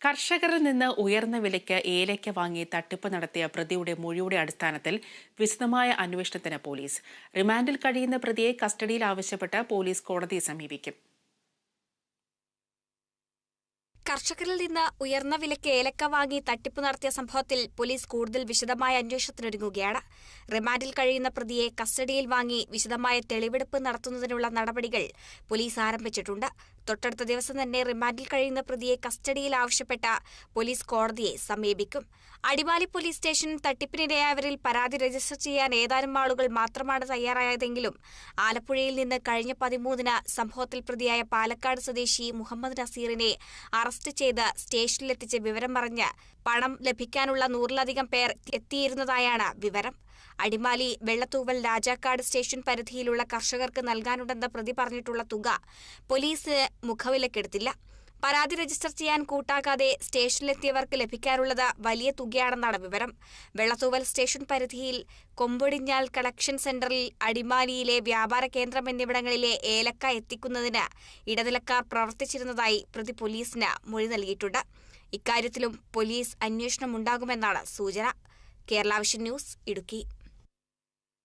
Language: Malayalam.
കർഷകരിൽ നിന്ന് ഉയർന്ന വിലയ്ക്ക് ഏലയ്ക്ക വാങ്ങി തട്ടിപ്പ് നടത്തിയ പ്രതിയുടെ മൊഴിയുടെ അടിസ്ഥാനത്തിൽ വിശദമായ അന്വേഷണത്തിന് പോലീസ്. റിമാൻഡിൽ കഴിയുന്ന പ്രതിയെ കസ്റ്റഡിയിൽ ആവശ്യപ്പെട്ട് പോലീസ് കോടതിയെ സമീപിക്കും. കർഷകരിൽ നിന്ന് ഉയർന്ന വിലയ്ക്ക് ഏലക്ക വാങ്ങി തട്ടിപ്പ് നടത്തിയ സംഭവത്തിൽ പോലീസ് കൂടുതൽ വിശദമായ അന്വേഷണത്തിനൊരുങ്ങുകയാണ്. റിമാൻഡിൽ കഴിയുന്ന പ്രതിയെ കസ്റ്റഡിയിൽ വാങ്ങി വിശദമായ തെളിവെടുപ്പ് നടത്തുന്നതിനുള്ള നടപടികൾ പോലീസ് ആരംഭിച്ചിട്ടുണ്ട്. തൊട്ടടുത്ത ദിവസം തന്നെ റിമാൻഡിൽ കഴിയുന്ന പ്രതിയെ കസ്റ്റഡിയിൽ ആവശ്യപ്പെട്ട പോലീസ് കോടതിയെ സമീപിക്കും. അടിമാലി പോലീസ് സ്റ്റേഷൻ തട്ടിപ്പിനിരയായവരിൽ പരാതി രജിസ്റ്റർ ചെയ്യാൻ ഏതാനും ആളുകൾ മാത്രമാണ് തയ്യാറായതെങ്കിലും ആലപ്പുഴയിൽ നിന്ന് കഴിഞ്ഞ പതിമൂന്നിന് സംഭവത്തിൽ പ്രതിയായ പാലക്കാട് സ്വദേശി മുഹമ്മദ് നസീറിനെ അറസ്റ്റ് ചെയ്ത് സ്റ്റേഷനിലെത്തിച്ച് വിവരം പറഞ്ഞ് പണം ലഭിക്കാനുള്ള നൂറിലധികം പേർ എത്തിയിരുന്നതായാണ് വിവരം. അടിമാലി വെള്ളത്തൂവൽ രാജാക്കാട് സ്റ്റേഷൻ പരിധിയിലുള്ള കർഷകർക്ക് നൽകാനുണ്ടെന്ന് പ്രതി പറഞ്ഞിട്ടുള്ള തുക പോലീസ് മുഖവിലക്കെടുത്തില്ല. പരാതി രജിസ്റ്റർ ചെയ്യാൻ കൂട്ടാക്കാതെ സ്റ്റേഷനിലെത്തിയവർക്ക് ലഭിക്കാനുള്ളത് വലിയ തുകയാണെന്നാണ് വിവരം. വെള്ളത്തൂവൽ സ്റ്റേഷൻ പരിധിയിൽ കൊമ്പൊടിഞ്ഞാൽ കളക്ഷൻ സെന്ററിൽ അടിമാലിയിലെ വ്യാപാര കേന്ദ്രം എന്നിവിടങ്ങളിലെ ഏലക്ക എത്തിക്കുന്നതിന് ഇടനിലക്കാർ പ്രവർത്തിച്ചിരുന്നതായി പ്രതി പോലീസിന് മൊഴി നൽകിയിട്ടുണ്ട്. ഇക്കാര്യത്തിലും പോലീസ് അന്വേഷണമുണ്ടാകുമെന്നാണ് സൂചന. കേരള ന്യൂസ് ഇടുക്കി